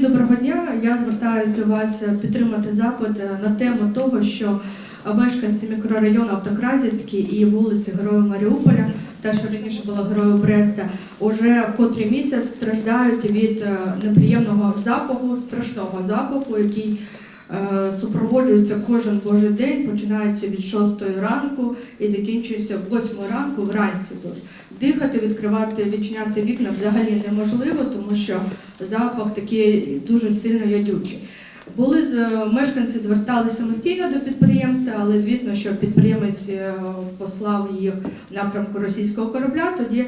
Доброго дня. Я звертаюся до вас е, підтримати запит е, на тему того, що мешканці мікрорайону Автокразівський і вулиці Героїв Маріуполя, та що раніше була Героїв Бреста, уже котрий місяць страждають від е, неприємного запаху, страшного запаху, який супроводжується кожен божий день, починається від 6 ранку і закінчується 8 ранку вранці. Тож дихати, відкривати, відчиняти вікна взагалі неможливо, тому що запах такий дуже сильно ядючий. Були з мешканці зверталися самостійно до підприємства, але звісно, що підприємець е, послав їх в напрямку російського корабля. Тоді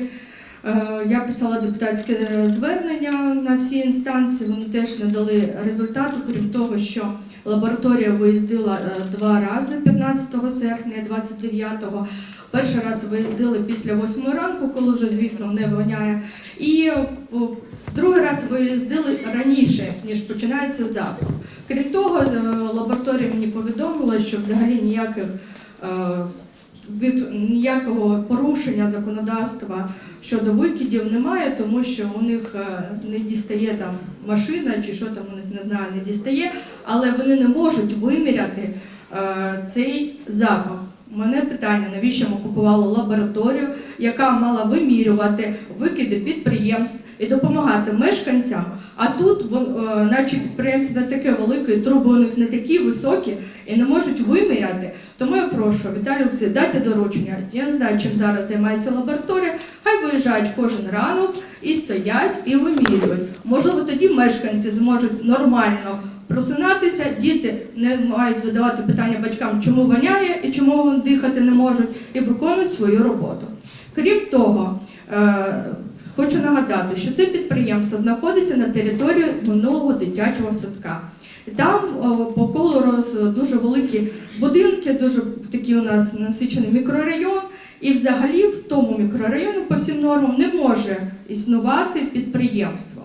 е, я писала депутатське звернення на всі інстанції. Вони теж не дали результату, крім того, що лабораторія виїздила е, два рази 15 серпня, 29-го. Перший раз виїздили після 8 ранку, коли вже, звісно, не воняє. І другий раз виїздили раніше, ніж починається запах. Крім того, е, лабораторія мені повідомила, що взагалі ніяких е, від ніякого порушення законодавства щодо викидів немає, тому що у них е, не дістає там машина чи що там у них не знаю, не дістає, але вони не можуть виміряти е, цей запах. Мене питання, навіщо ми купували лабораторію, яка мала вимірювати викиди підприємств і допомагати мешканцям. А тут е, наче підприємство не таке велике, труби у них не такі високі і не можуть виміряти. Тому я прошу Олексійович, дайте доручення. Я не знаю, чим зараз займається лабораторія. Хай виїжджають кожен ранок і стоять і вимірюють. Можливо, тоді мешканці зможуть нормально просинатися, діти не мають задавати питання батькам, чому воняє і чому вони дихати не можуть, і виконують свою роботу. Крім того, е, хочу нагадати, що це підприємство знаходиться на території минулого дитячого садка. Там по колу роз- дуже великі будинки, дуже такий у нас насичений мікрорайон. І взагалі в тому мікрорайоні по всім нормам не може існувати підприємство.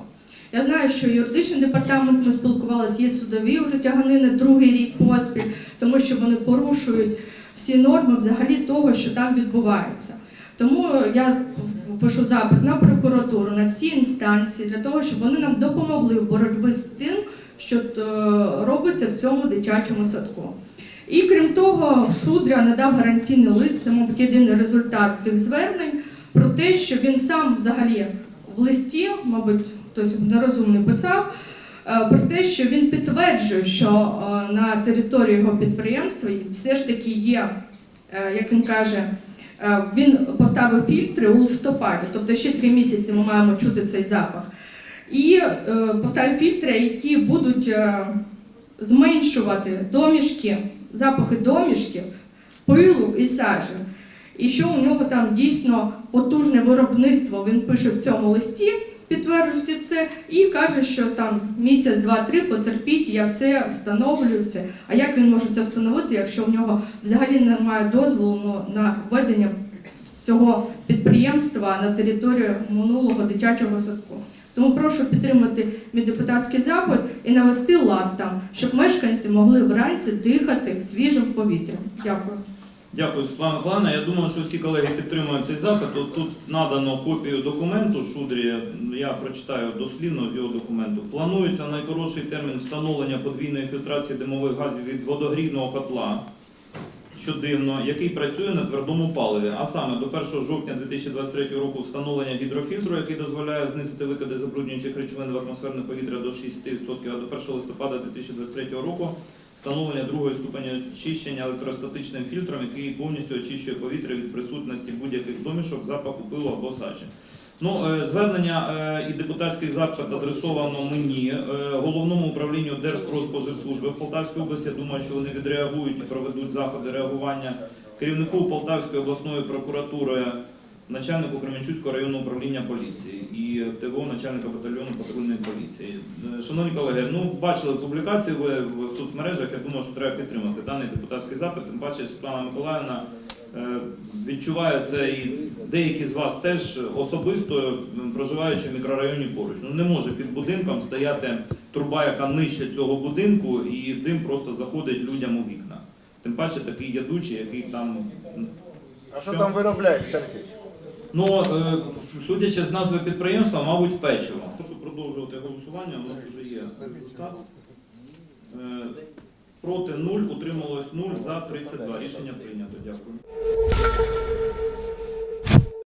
Я знаю, що юридичний департамент ми спілкувалися, є судові вже тяганини другий рік поспіль, тому що вони порушують всі норми взагалі того, що там відбувається. Тому я пишу запит на прокуратуру, на всі інстанції для того, щоб вони нам допомогли в боротьбі з тим, що е, робиться в цьому дитячому садку. І крім того, Шудря надав гарантійний лист, це, мабуть, єдиний результат тих звернень про те, що він сам взагалі в листі, мабуть, хтось нерозумний писав, е, про те, що він підтверджує, що е, на території його підприємства все ж таки є, е, як він каже, він поставив фільтри у листопаді, тобто ще три місяці ми маємо чути цей запах. І поставив фільтри, які будуть зменшувати домішки, запахи домішків, пилу і сажі. І що у нього там дійсно потужне виробництво, він пише в цьому листі, підтверджуючи це, і каже, що там місяць, два-три потерпіть, я все встановлюю все. А як він може це встановити, якщо в нього взагалі немає дозволу на введення цього підприємства на територію минулого дитячого садку? Тому прошу підтримати мій депутатський запит і навести лад там, щоб мешканці могли вранці дихати свіжим повітрям. Дякую. Дякую, Світлана Миколаївна. Я думаю, що всі колеги підтримують цей запит. От Тут надано копію документу Шудрі. Я прочитаю дослівно з його документу. Планується найкоротший термін встановлення подвійної фільтрації димових газів від водогрівного котла, що дивно, який працює на твердому паливі. А саме до 1 жовтня 2023 року встановлення гідрофільтру, який дозволяє знизити викиди забруднюючих речовин в атмосферне повітря до 6%, а до 1 листопада 2023 року встановлення другої ступеня очищення електростатичним фільтром, який повністю очищує повітря від присутності будь-яких домішок, запаху пилу або сажі. Ну, е, звернення е, і депутатський запит адресовано мені, е, головному управлінню Держпродспоживслужби в Полтавській області. Я думаю, що вони відреагують і проведуть заходи реагування керівнику Полтавської обласної прокуратури, начальнику Кременчуцького районного управління поліції і ТВО начальника батальйону патрульної поліції. Е, Шановні колеги, ну бачили публікації ви в соцмережах. Я думаю, що треба підтримати даний депутатський запит. Тим паче Світлана Миколаївна е, відчуває це і деякі з вас теж особисто проживаючи в мікрорайоні поруч. Ну не може під будинком стояти труба, яка нижче цього будинку, і дим просто заходить людям у вікна. Тим паче такий ядучий, який там А що там виробляють, Олексійович? Ну, е, судячи з назви підприємства, мабуть, печиво. Прошу продовжувати голосування, у нас вже є результат. Е, Проти 0, утрималось 0, за 32. Рішення прийнято. Дякую.